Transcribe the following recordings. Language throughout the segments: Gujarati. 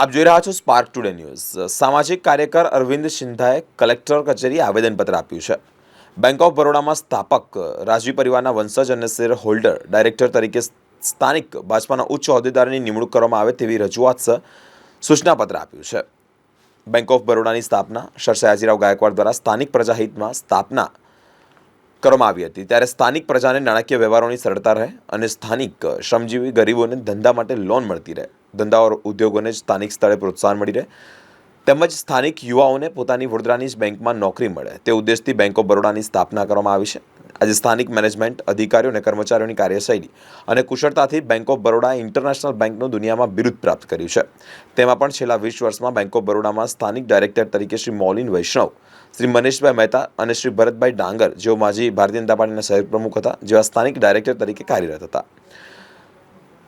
આપ જોઈ રહ્યા છો સ્પાર્ક ટુડે ન્યૂઝ સામાજિક કાર્યકર અરવિંદ સિંધાએ કલેક્ટર કચેરીએ આવેદનપત્ર આપ્યું છે. બેંક ઓફ બરોડામાં સ્થાપક, રાજવી પરિવારના વંશજ અને શેર હોલ્ડર, ડાયરેક્ટર તરીકે સ્થાનિક ભાજપાના ઉચ્ચ હોદ્દેદારની નિમણૂક કરવામાં આવે તેવી રજૂઆત સૂચનાપત્ર આપ્યું છે. બેંક ઓફ બરોડાની સ્થાપના સર સયાજીરાવ ગાયકવાડ દ્વારા સ્થાનિક પ્રજાહિતમાં સ્થાપના કરવામાં આવી હતી. ત્યારે સ્થાનિક પ્રજાને નાણાકીય વ્યવહારોની સરળતા રહે અને સ્થાનિક શ્રમજીવી ગરીબોને ધંધા માટે લોન મળતી રહે. ધંધાઓ ઉદ્યોગોને સ્થાનિક સ્થળે પ્રોત્સાહન મળી રહે. તેમજ સ્થાનિક યુવાઓને પોતાની વડોદરાની જ બેંકમાં નોકરી મળે. તે ઉદ્દેશથી બેંક ઓફ બરોડાની સ્થાપના કરવામાં આવી છે. આજે સ્થાનિક મેનેજમેન્ટ, અધિકારીઓ અને કર્મચારીઓની કાર્યશૈલી અને કુશળતાથી બેંક ઓફ બરોડાએ ઇન્ટરનેશનલ બેંકનું દુનિયામાં બિરુદ પ્રાપ્ત કર્યું છે. તેમાં પણ છેલ્લા વીસ વર્ષમાં બેંક ઓફ બરોડામાં સ્થાનિક ડાયરેક્ટર તરીકે શ્રી મૌલિન વૈષ્ણવ, શ્રી મનીષભાઈ મહેતા અને શ્રી ભરતભાઈ ડાંગર, જેઓ માજી ભારતીય જનતા પાર્ટીના શહેર પ્રમુખ હતા, જેવા સ્થાનિક ડાયરેક્ટર તરીકે કાર્યરત હતા.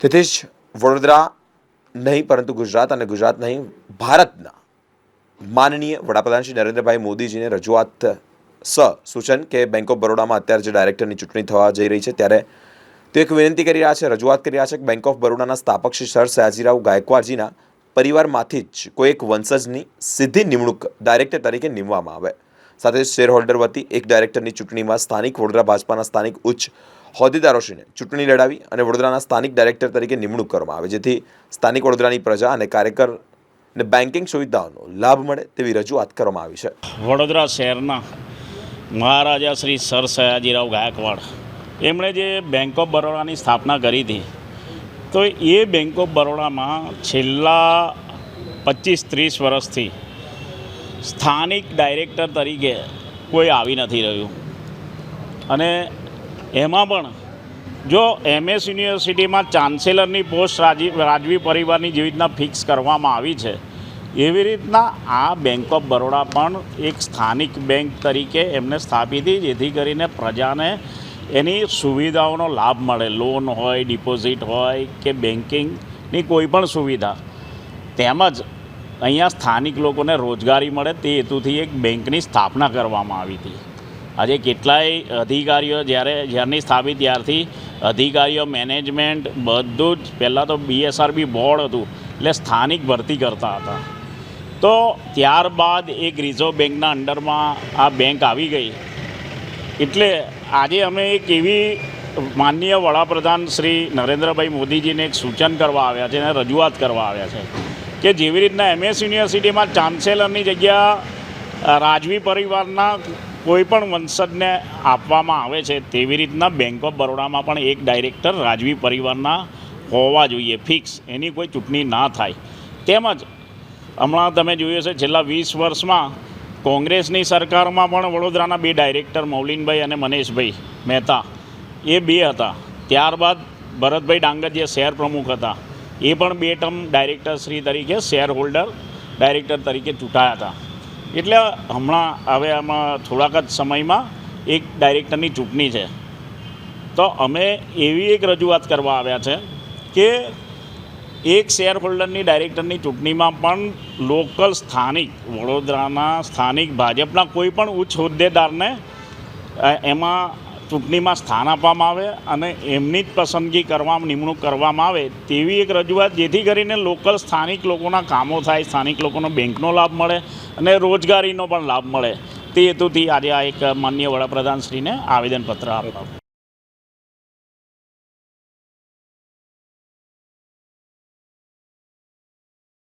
તેથી જ વડોદરા નહીં, પરંતુ ગુજરાત અને ગુજરાત નહીં, ભારતના માનનીય વડાપ્રધાન શ્રી નરેન્દ્રભાઈ મોદીજીને રજૂઆત સ સૂચન કે બેંક ઓફ બરોડામાં અત્યારે જે ડાયરેક્ટરની ચૂંટણી થવા જઈ રહી છે, ત્યારે તે એક વિનંતી કરી રહ્યા છે, રજૂઆત કરી રહ્યા છે કે બેંક ઓફ બરોડાના સ્થાપક શ્રી સર સયાજીરાવ ગાયકવાડજીના પરિવારમાંથી જ કોઈ એક વંશજની સીધી નિમણૂક ડાયરેક્ટર તરીકે નિમવામાં આવે. સાથે શેર હોલ્ડર વતી એક ડાયરેક્ટરની ચૂંટણીમાં સ્થાનિક વડોદરા ભાજપાના સ્થાનિક ઉચ્ચ હોદ્દેદારોશ્રીને ચૂંટણી લડાવી અને વડોદરાના સ્થાનિક ડાયરેક્ટર તરીકે નિમણૂક કરવામાં આવે, જેથી સ્થાનિક વડોદરાની પ્રજા અને કાર્યકર ને બેન્કિંગ સુવિધાઓનો લાભ મળે તેવી રજૂઆત કરવામાં આવી છે. વડોદરા શહેરના મહારાજા શ્રી સર સયાજીરાવ ગાયકવાડ, એમણે જે બેંક ઓફ બરોડાની સ્થાપના કરી હતી, તો એ બેંક ઓફ બરોડામાં છેલ્લા પચીસ ત્રીસ વર્ષથી સ્થાનિક ડાયરેક્ટર તરીકે કોઈ આવી નથી રહ્યું. અને એમાં પણ જો એમએસ યુનિવર્સિટીમાં ચાન્સેલરની પોસ્ટ રાજી, રાજવી પરિવારની જેવી રીતના ફિક્સ કરવામાં આવી છે, એવી રીતના આ બેંક ઓફ બરોડા પણ એક સ્થાનિક બેંક તરીકે એમને સ્થાપી હતી જેથી કરીને પ્રજાને એની સુવિધાઓનો લાભ મળે. લોન હોય, ડિપોઝિટ હોય કે બેન્કિંગની કોઈ પણ સુવિધા. તેમજ અહીંયા સ્થાનિક લોકોને રોજગારી મળે તે હેતુથી એક બેંકની સ્થાપના કરવામાં આવી હતી. આજે કેટલાય અધિકારીઓ જ્યારે જ્યારની સ્થાપિત ત્યારથી અધિકારીઓ, મેનેજમેન્ટ બધું જ, પહેલાં તો બીએસઆરબી બોર્ડ હતું, એટલે સ્થાનિક ભરતી કરતા હતા. તો ત્યારબાદ એક રિઝર્વ બેંકના અંડરમાં આ બેંક આવી ગઈ. એટલે આજે અમે એક એવી માનનીય વડાપ્રધાન શ્રી નરેન્દ્રભાઈ મોદીજીને એક સૂચન કરવા આવ્યા છે અને રજૂઆત કરવા આવ્યા છે. કે જેવી રીતના એમએસ યુનિવર્સિટીમાં ચાન્સેલરની જગ્યા રાજવી પરિવારના કોઈ પણ વંશજને આપવામાં આવે છે, તેવી રીતના બેંક ઓફ બરોડામાં પણ એક ડાયરેક્ટર રાજવી પરિવારના હોવા જોઈએ ફિક્સ એની કોઈ ચૂંટણી ના થાય. તેમજ, હમણાં તમે જોયું છે છેલ્લા વીસ વર્ષમાં કોંગ્રેસની સરકારમાં પણ વડોદરાના બે ડાયરેક્ટર મૌલિનભાઈ અને મનીષભાઈ મહેતા, એ બે હતા. ત્યારબાદ ભરતભાઈ ડાંગર જે શહેર પ્રમુખ હતા. એ પણ બે ટર્મ ડાયરેક્ટર શ્રી તરીકે શેર હોલ્ડર ડાયરેક્ટર તરીકે ચૂંટાયા હતા. એટલે હમણાં હવે આમાં થોડાક જ સમયમાં એક ડાયરેક્ટરની ચૂંટણી છે. તો અમે એવી એક રજૂઆત કરવા આવ્યા છે કે એક શેર હોલ્ડરની ડાયરેક્ટરની ચૂંટણીમાં પણ લોકલ સ્થાનિક, વડોદરાના સ્થાનિક ભાજપના કોઈ પણ ઉચ્ચ હોદ્દેદારને એમાં ચૂંટણીમાં સ્થાન આપવામાં આવે અને એમની જ પસંદગી કરવામાં, નિમણૂક કરવામાં આવે તેવી એક રજૂઆત જેથી કરીને લોકલ સ્થાનિક લોકોના કામો થાય, સ્થાનિક લોકોનો બેંકનો લાભ મળે અને રોજગારીનો પણ લાભ મળે. તે હેતુથી આજે આ એક માન્ય વડાપ્રધાનશ્રીને આવેદનપત્ર આપવા